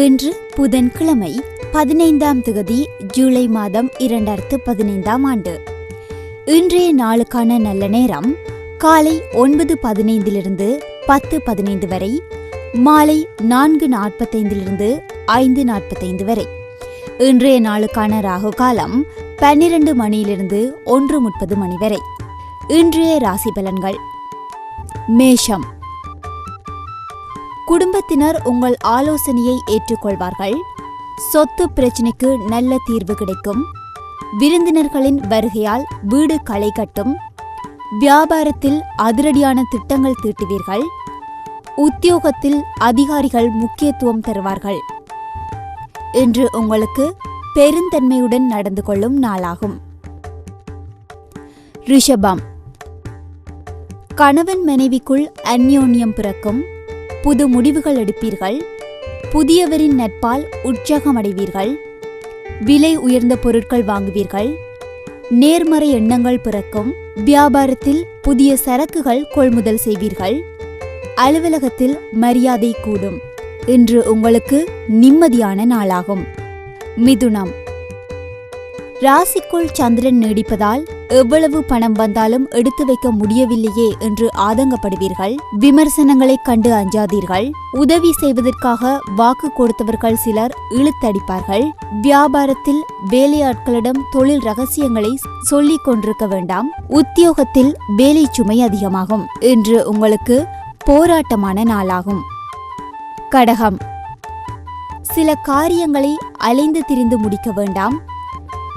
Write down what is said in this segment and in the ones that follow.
இன்று புதன்கிழமை பதினைந்தாம் திகதி ஜூலை மாதம் இரண்டாயிரத்து பதினைந்தாம் ஆண்டு. இன்றைய நாளுக்கான நல்ல நேரம் காலை ஒன்பது பதினைந்திலிருந்து பத்து பதினைந்து வரை மாலை நான்கு நாற்பத்தைந்திலிருந்து ஐந்து நாற்பத்தைந்து வரை. இன்றைய நாளுக்கான ராகு காலம் பன்னிரண்டு மணியிலிருந்து ஒன்று முப்பது மணி வரை. இன்றைய ராசி பலன்கள் மேஷம். குடும்பத்தினர் உங்கள் ஆலோசனையை ஏற்றுக்கொள்வார்கள். சொத்து பிரச்சினைக்கு நல்ல தீர்வு கிடைக்கும். விருந்தினர்களின் வருகையால் வீடு களை கட்டும். வியாபாரத்தில் அதிரடியான திட்டங்கள் தீட்டுவீர்கள். உத்தியோகத்தில் அதிகாரிகள் முக்கியத்துவம் தருவார்கள். இன்று உங்களுக்கு பெருந்தன்மையுடன் நடந்து கொள்ளும் நாளாகும். ரிஷபம். கணவன் மனைவிக்குள் அந்யோன்யம் பிறக்கும். புது முடிவுகள் எடுப்பீர்கள். புதியவரின் நட்பால் உற்சாகமடைவீர்கள். விலை உயர்ந்த பொருட்கள் வாங்குவீர்கள். நேர்மறை எண்ணங்கள் பிறக்கும். வியாபாரத்தில் புதிய சரக்குகள் கொள்முதல் செய்வீர்கள். அலுவலகத்தில் மரியாதை கூடும். இன்று உங்களுக்கு நிம்மதியான நாளாகும். மிதுனம். ராசிக்குள் சந்திரன் நீடிப்பதால் எவ்வளவு பணம் வந்தாலும் எடுத்து வைக்க முடியவில்லையே என்று ஆதங்கப்படுவீர்கள். விமர்சனங்களை கண்டு அஞ்சாதீர்கள். உதவி செய்வதற்காக வாக்கு கொடுத்தவர்கள் சிலர் இழுத்தடிப்பார்கள். வியாபாரத்தில் வேலையாட்களிடம் தொழில் ரகசியங்களை சொல்லிக் கொண்டிருக்க வேண்டாம். உத்தியோகத்தில் வேலை சுமை அதிகமாகும் இன்று உங்களுக்கு போராட்டமான நாளாகும். கடகம். சில காரியங்களை அலைந்து திரிந்து முடிக்க வேண்டாம்.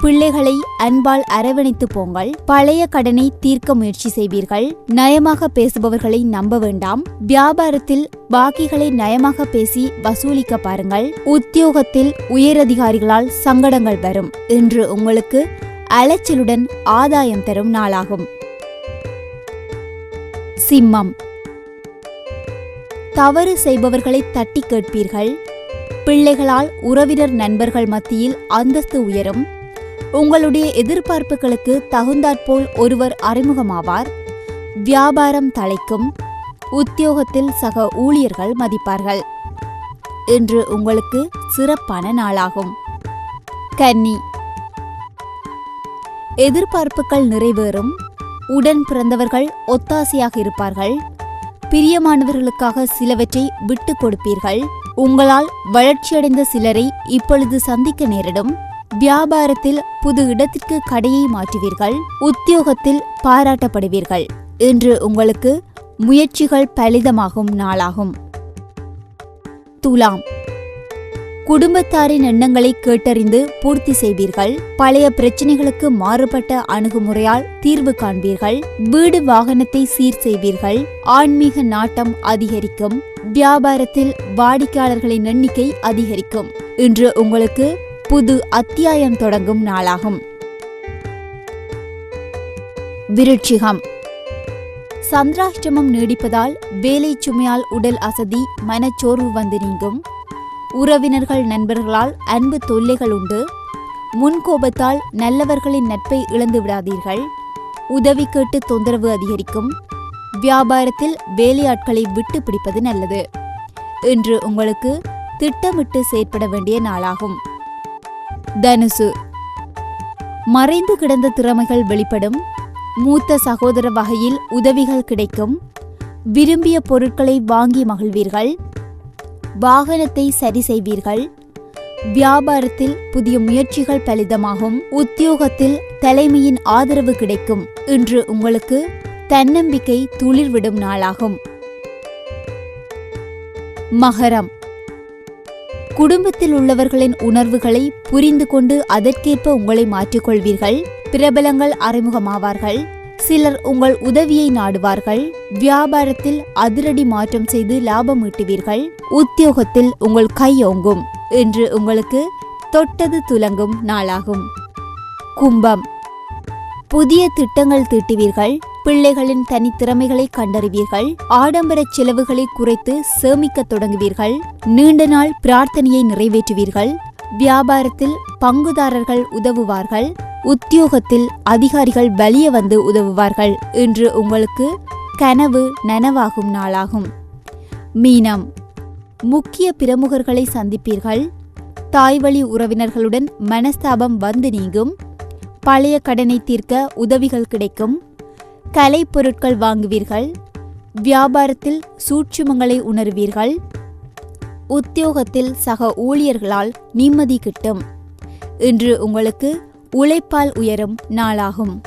பிள்ளைகளை அன்பால் அரவணைத்து போங்கள். பழைய கடனை தீர்க்க முயற்சி செய்வீர்கள். நயமாக பேசுபவர்களை நம்ப வேண்டாம். வியாபாரத்தில் பாக்கிகளை நயமாக பேசி வசூலிக்க பாருங்கள். உத்தியோகத்தில் உயரதிகாரிகளால் சங்கடங்கள் வரும். இன்று உங்களுக்கு அலைச்சலுடன் ஆதாயம் தரும் நாளாகும். சிம்மம். தவறு செய்பவர்களை தட்டி கேட்பீர்கள். பிள்ளைகளால் உறவினர் நண்பர்கள் மத்தியில் அந்தஸ்து உயரும். உங்களுடைய எதிர்பார்ப்புகளுக்கு தகுந்தாற்போல் ஒருவர் அறிமுகமாவார். வியாபாரம் தலைக்கும் உத்தியோகத்தில் சக ஊழியர்கள் மதிப்பார்கள். இன்று உங்களுக்கு சிறப்பான நாளாகும். கன்னி. எதிர்பார்ப்புகள் நிறைவேறும். உடன் பிறந்தவர்கள் ஒத்தாசையாக இருப்பார்கள். பிரியமானவர்களுக்காக சிலவற்றை விட்டுக் கொடுப்பீர்கள். உங்களால் வளர்ச்சியடைந்த சிலரை இப்பொழுது சந்திக்க நேரிடும். வியாபாரத்தில் புது இடத்திற்கு கடையை மாற்றுவீர்கள் உத்தியோகத்தில் பாராட்டப்படுவீர்கள். இன்று உங்களுக்கு முயற்சிகள் பலிதமாகும் நாளாகும். துலாம். குடும்பத்தாரின் எண்ணங்களை கேட்டறிந்து பூர்த்தி செய்வீர்கள். பழைய பிரச்சனைகளுக்கு மாறுபட்ட அணுகுமுறையால் தீர்வு காண்பீர்கள். வீடு வாகனத்தை சீர் செய்வீர்கள். ஆன்மீக நாட்டம் அதிகரிக்கும். வியாபாரத்தில் வாடிக்கையாளர்களின் எண்ணிக்கை அதிகரிக்கும். இன்று உங்களுக்கு புது அத்தியாயம் தொடங்கும் நாளாகும். விருட்சிகம். சந்திராஷ்டமம் நீடிப்பதால் வேலை சுமையால் உடல் அசதி மனச்சோர்வு வந்து நீங்கும். உறவினர்கள் நண்பர்களால் அன்பு தொல்லைகள் உண்டு. முன்கோபத்தால் நல்லவர்களின் நட்பை இழந்து விடாதீர்கள். உதவி கேட்டு தொந்தரவு அதிகரிக்கும். வியாபாரத்தில் வேலையாட்களை விட்டு பிடிப்பது நல்லது. இன்று உங்களுக்கு திட்டமிட்டு செயற்பட வேண்டிய நாளாகும். தனுசு. மறைந்து கிடந்த திறமைகள் வெளிப்படும். மூத்த சகோதர வகையில் உதவிகள் கிடைக்கும். விரும்பிய பொருட்களை வாங்கி மகிழ்வீர்கள். வாகனத்தை சரி செய்வீர்கள். வியாபாரத்தில் புதிய முயற்சிகள் பலிதமாகும். உத்தியோகத்தில் தலைமையின் ஆதரவு கிடைக்கும். இன்று உங்களுக்கு தன்னம்பிக்கை துளிர்விடும் நாளாகும். மகரம். குடும்பத்தில் உள்ளவர்களின் உணர்வுகளை புரிந்து கொண்டு அதற்கேற்ப உங்களை மாற்றிக்கொள்வீர்கள். பிரபலங்கள் அறிமுகமாவார்கள். சிலர் உங்கள் உதவியை நாடுவார்கள். வியாபாரத்தில் அதிரடி மாற்றம் செய்து லாபம் ஈட்டுவீர்கள். உத்தியோகத்தில் உங்கள் கையோங்கும் என்று உங்களுக்கு தொட்டது துலங்கும் நாளாகும். கும்பம். புதிய திட்டங்கள் தீட்டுவீர்கள். பிள்ளைகளின் தனித்திறமைகளை கண்டறிவீர்கள். ஆடம்பர செலவுகளை குறைத்து சேமிக்க தொடங்குவீர்கள். நீண்ட நாள் பிரார்த்தனையை நிறைவேற்றுவீர்கள். வியாபாரத்தில் பங்குதாரர்கள் உதவுவார்கள். உத்தியோகத்தில் அதிகாரிகள் வெளியே வந்து உதவுவார்கள் இன்று உங்களுக்கு கனவு நனவாகும் நாளாகும். மீனம். முக்கிய பிரமுகர்களை சந்திப்பீர்கள். தாய்வழி உறவினர்களுடன் மனஸ்தாபம் வந்து நீங்கும். பழைய கடனை தீர்க்க உதவிகள் கிடைக்கும். கலைப்பொருட்கள் வாங்குவீர்கள் வியாபாரத்தில் சூட்சுமங்களை உணர்வீர்கள் உத்தியோகத்தில் சக ஊழியர்களால் நிம்மதி கிட்டும் இன்று உங்களுக்கு உழைப்பால் உயரும் நாளாகும்.